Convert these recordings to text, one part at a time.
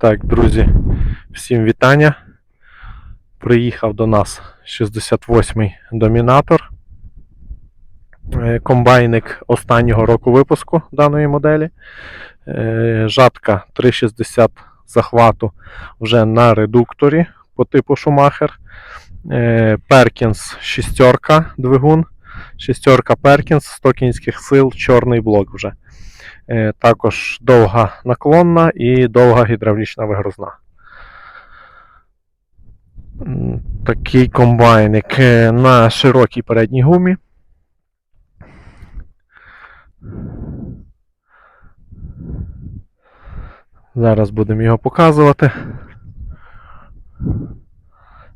Так, друзі, всім вітання. Приїхав до нас 68-й домінатор. Е, Комбайник останнього року випуску даної моделі. Е, Жатка 360 захвату вже на редукторі по типу Шумахер. Перкінс шістерка двигун. Шістерка Перкінс, 100 кінських сил, чорний блок вже. Е, Також довга наклонна і довга гідравлічна вигрузна. Такий комбайник е, на широкій передній гумі. Зараз будемо його показувати.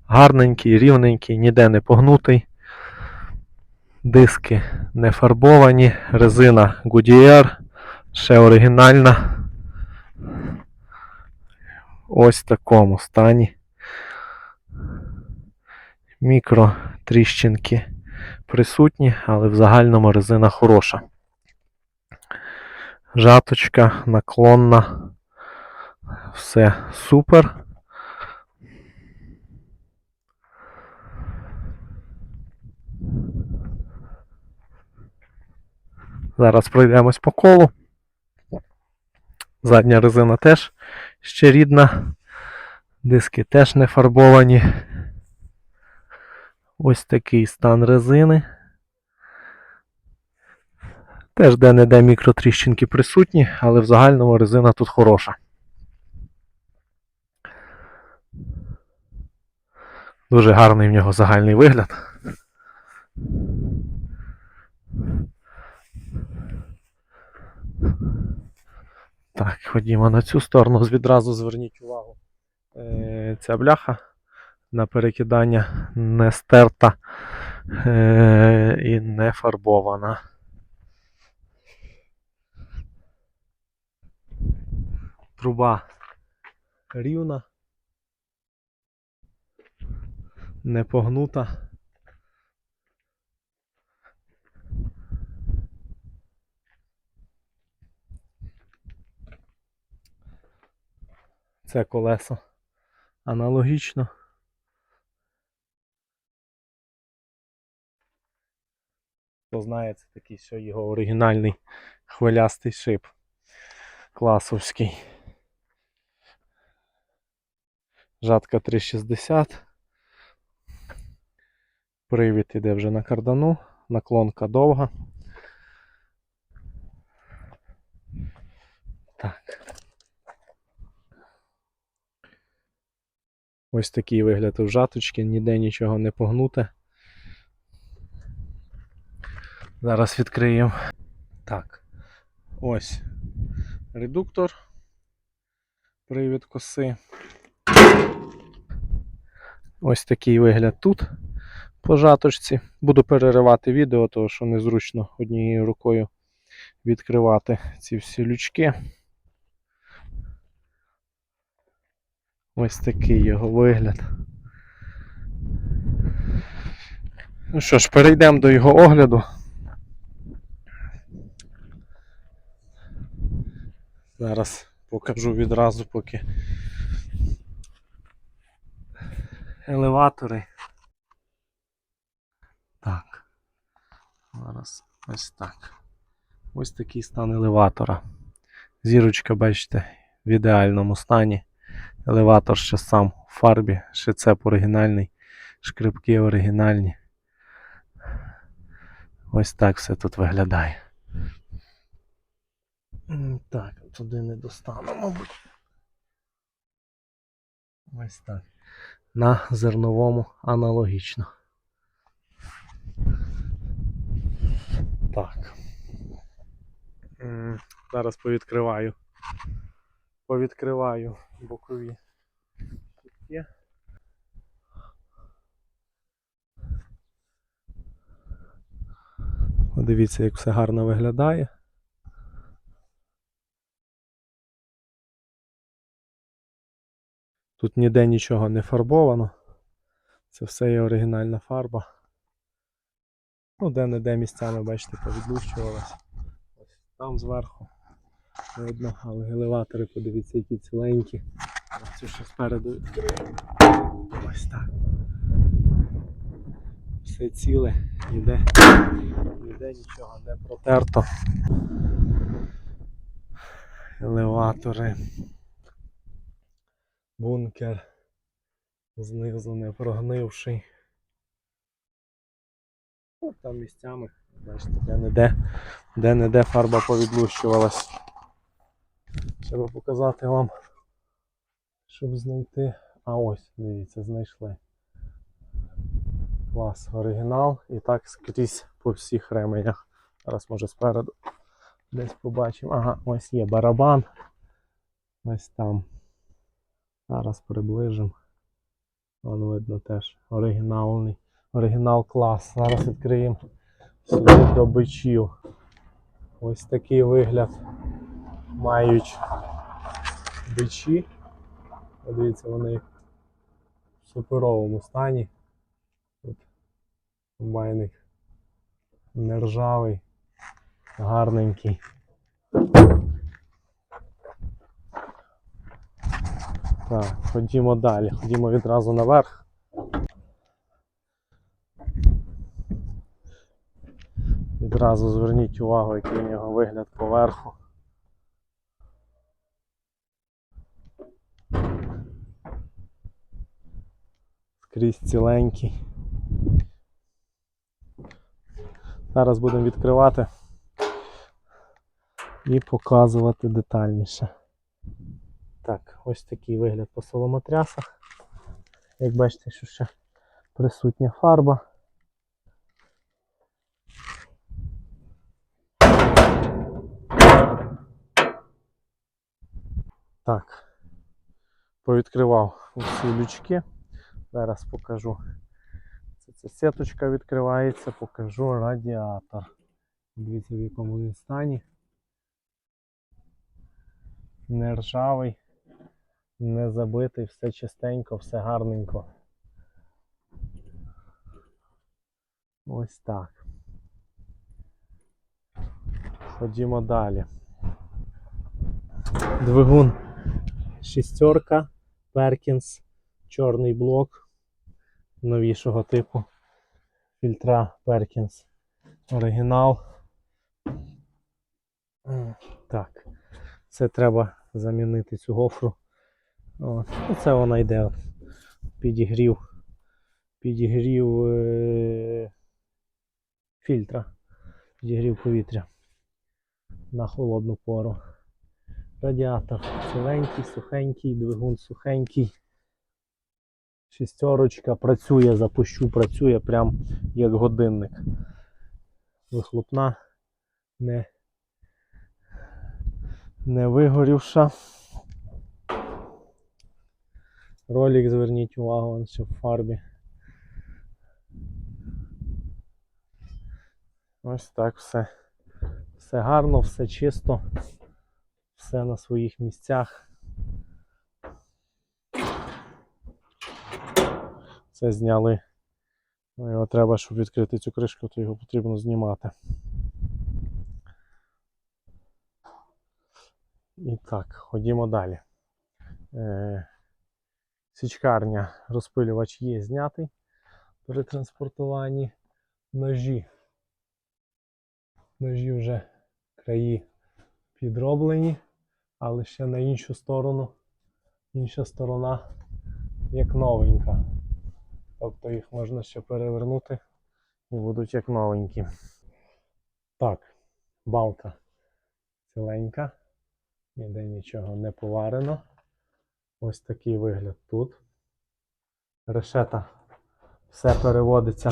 Гарненький, рівненький, ніде не погнутий. Диски не фарбовані, резина Goodyear, ще оригінальна. Ось в такому стані. Мікро тріщинки присутні, але в загальному резина хороша. Жаточка наклонна. Все супер. Зараз пройдемось по колу. Задня резина теж ще рідна. Диски теж не фарбовані. Ось такий стан резини. Теж де-не-де мікротріщинки присутні, але в загальному резина тут хороша. Дуже гарний в нього загальний вигляд. Так, ходімо на цю сторону. Відразу зверніть увагу. Е, ця бляха на перекидання не стерта е, і не фарбована. Труба рівна. Не погнута. Це колесо аналогічно. Хто знає, це такий що його оригінальний хвилястий шип класовський. Жатка 360. Привід іде вже на кардану, наклонка довга. Так. Ось такий вигляд у жаточки, ніде нічого не погнуте. Зараз відкриємо. Так. Ось редуктор. Привід коси. Ось такий вигляд тут по жаточці. Буду переривати відео, тому що незручно однією рукою відкривати ці всі лючки. Ось такий його вигляд. Ну що ж, перейдемо до його огляду. Зараз покажу відразу, поки елеватори. Так. Зараз ось так. Ось такий стан елеватора. Зірочка, бачите, в ідеальному стані. Елеватор ще сам у фарбі, ще цеп оригінальний, шкрипки оригінальні. Ось так все тут виглядає. Так, туди не достану, мабуть. Ось так. На зерновому аналогічно. Так. Зараз повідкриваю. Повідкриваю бокові кутки. Подивіться, як все гарно виглядає. Тут ніде нічого не фарбовано. Це все є оригінальна фарба. Ну, де-не-де місцями, бачите, повідлущувалося. Ось там зверху видно, але елеватори, подивіться, які ціленькі. Цю ще спереду. Ось так. Все ціле, ніде, ніде нічого не протерто. Елеватори. Бункер. Знизу не прогнивший. Ну, там місцями, бачите, де-не-де, де-не-де фарба повідлущувалась. Треба показати вам, щоб знайти. А ось, дивіться, знайшли. Клас, оригінал. І так скрізь по всіх ременях. Зараз може спереду десь побачимо. Ага, ось є барабан. Ось там. Зараз приближимо. Вон видно теж оригінальний. Оригінал клас. Зараз відкриємо сюди до бичів. Ось такий вигляд мають бичі. Подивіться, вони в суперовому стані. Тут комбайник нержавий, гарненький. Так, ходімо далі, ходімо відразу наверх. Відразу зверніть увагу, який у нього вигляд поверху. Скрізь ціленький. Зараз будемо відкривати і показувати детальніше. Так, ось такий вигляд по соломотрясах. Як бачите, що ще присутня фарба. Так, повідкривав усі лючки. Зараз покажу. Це, це сеточка відкривається, покажу радіатор. Дивіться, в якому він стані. Не ржавий, не забитий, все чистенько, все гарненько. Ось так. Ходімо далі. Двигун шістерка, Перкінс, чорний блок новішого типу. Фільтра Перкінс. Оригінал. Так. Це треба замінити цю гофру. От. Це вона йде. От. Підігрів. Підігрів е- фільтра. Підігрів повітря на холодну пору. Радіатор ціленький, сухенький, двигун сухенький. Шістерочка працює, запущу, працює прям як годинник. Вихлопна не, не вигорівша. Ролик зверніть увагу, він ще в фарбі. Ось так все. Все гарно, все чисто, все на своїх місцях. Це зняли. Ну, Його треба, щоб відкрити цю кришку, то його потрібно знімати. І так, ходімо далі. Е, січкарня, розпилювач є знятий при транспортуванні. Ножі. Ножі вже краї підроблені, але ще на іншу сторону. Інша сторона як новенька. Тобто їх можна ще перевернути і будуть як новенькі. Так, балка ціленька, ніде нічого не поварено. Ось такий вигляд тут. Решета все переводиться,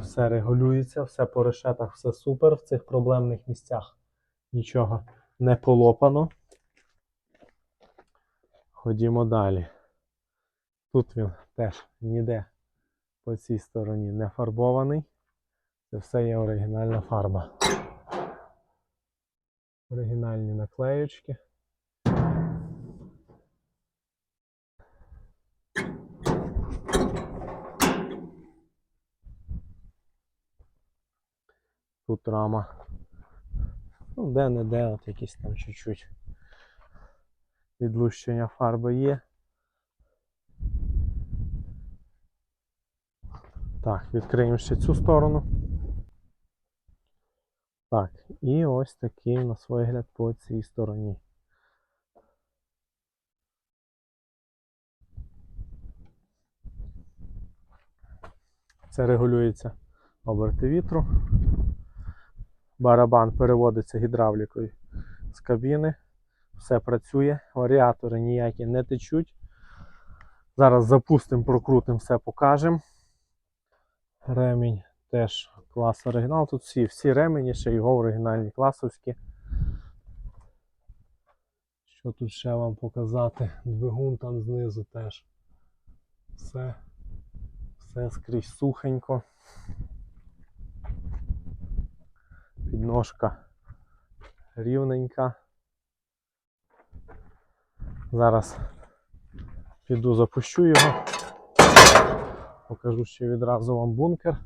все регулюється, все по решетах, все супер. В цих проблемних місцях нічого не полопано. Ходімо далі. Тут він теж ніде по цій стороні не фарбований. Це все є оригінальна фарба. Оригінальні наклеючки. Тут рама. Ну, де-не-де, от якісь там чуть-чуть Відлущення фарби є. Так, відкриємо ще цю сторону. Так, і ось такий у нас вигляд по цій стороні. Це регулюється оберти вітру. Барабан переводиться гідравлікою з кабіни. Все працює, варіатори ніякі не течуть. Зараз запустимо, прокрутимо, все покажемо. Ремінь теж клас оригінал. Тут всі, всі ремені, ще його оригінальні класовські. Що тут ще вам показати? Двигун там знизу теж. Все, все скрізь сухенько. Підножка рівненька. Зараз піду запущу його. Покажу ще відразу вам бункер.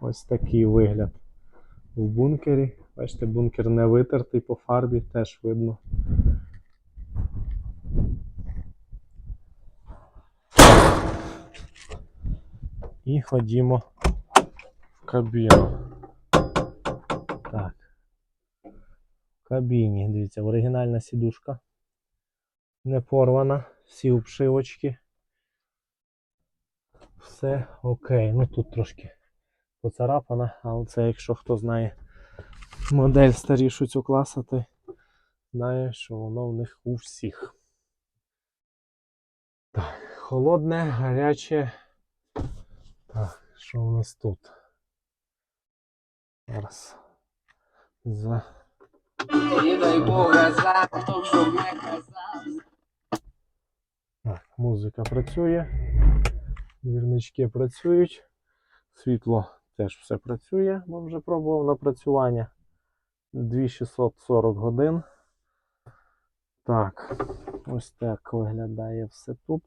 Ось такий вигляд в бункері. Бачите, бункер не витертий по фарбі, теж видно. І ходімо в кабіну. Так. В кабіні, дивіться, оригінальна сідушка. Не порвана, всі обшивочки. Все окей. Ну тут трошки поцарапана, але це якщо хто знає модель старішу цю класу, то знає, що воно в них у всіх. Так, холодне, гаряче. Так, що у нас тут? Зараз. За... Не дай Бога за то, що не казав. Так, музика працює. Двірнички працюють. Світло теж все працює, бо вже пробував напрацювання. 2640 годин. Так, ось так виглядає все тут.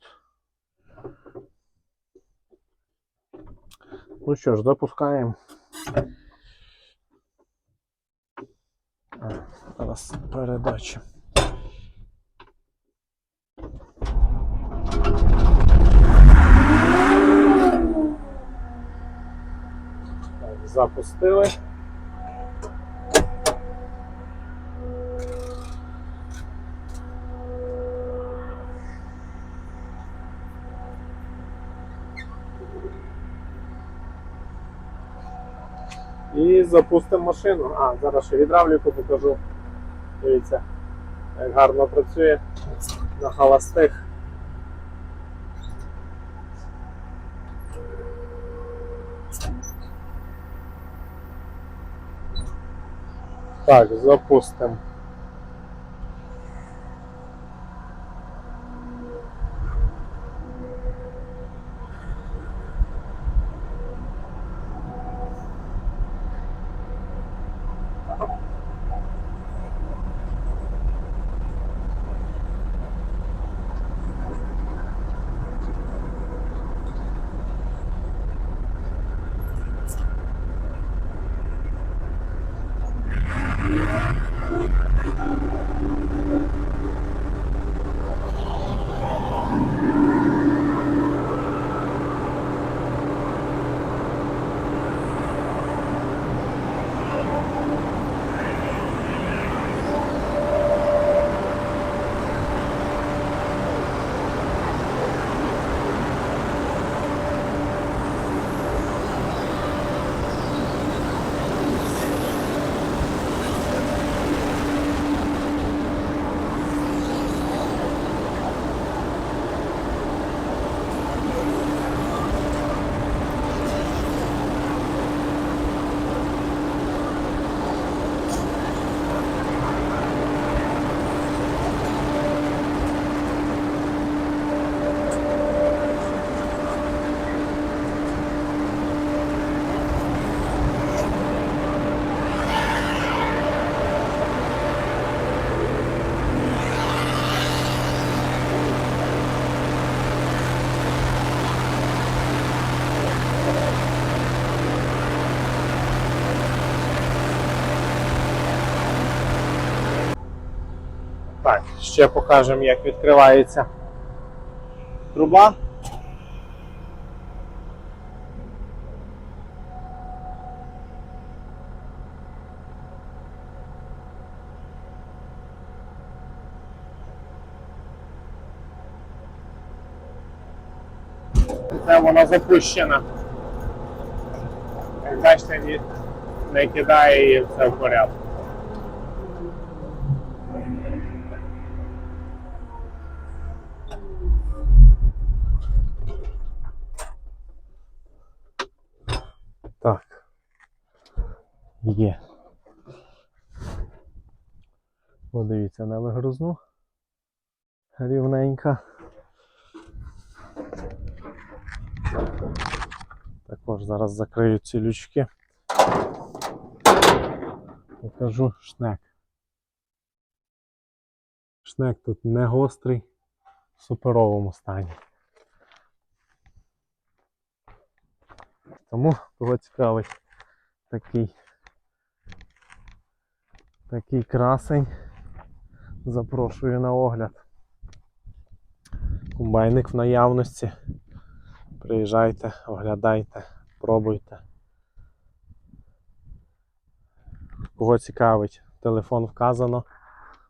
Ну що ж, запускаємо. Зараз передача. Запустили. Запустимо машину. А, зараз ще гідравліку покажу. Дивіться, як гарно працює на холостих. Так, запустимо. Так, ще покажемо, як відкривається труба. Це вона запущена. Як бачите, не кидає її все в порядку. Так. Є. Подивіться на вигрузну. Рівненька. Також зараз закрию ці лючки. Покажу шнек. Шнек тут не гострий, в суперовому стані. Тому кого цікавить такий, такий красень. Запрошую на огляд. Комбайник в наявності. Приїжджайте, оглядайте, пробуйте. Кого цікавить, телефон вказано.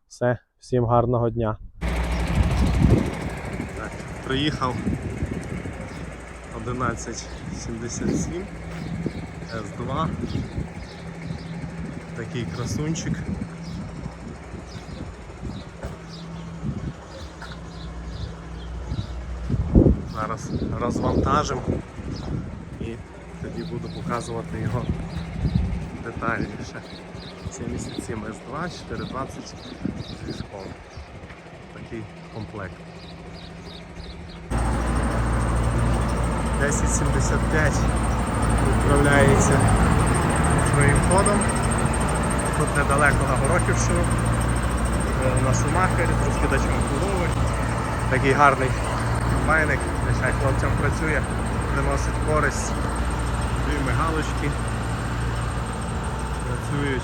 Все, всім гарного дня. Так, приїхав 1177 С2. Такий красунчик. Зараз розвантажимо і тоді буду показувати його детальніше. 77 С2, 420 з. Такий комплект. 1075 відправляється своїм ходом. Тут недалеко на Горохівщину, е, на Шумахері, з розкидачем худоби. Такий гарний комбайник, нехай хлопцям працює, приносить користь. Дві мигалочки працюють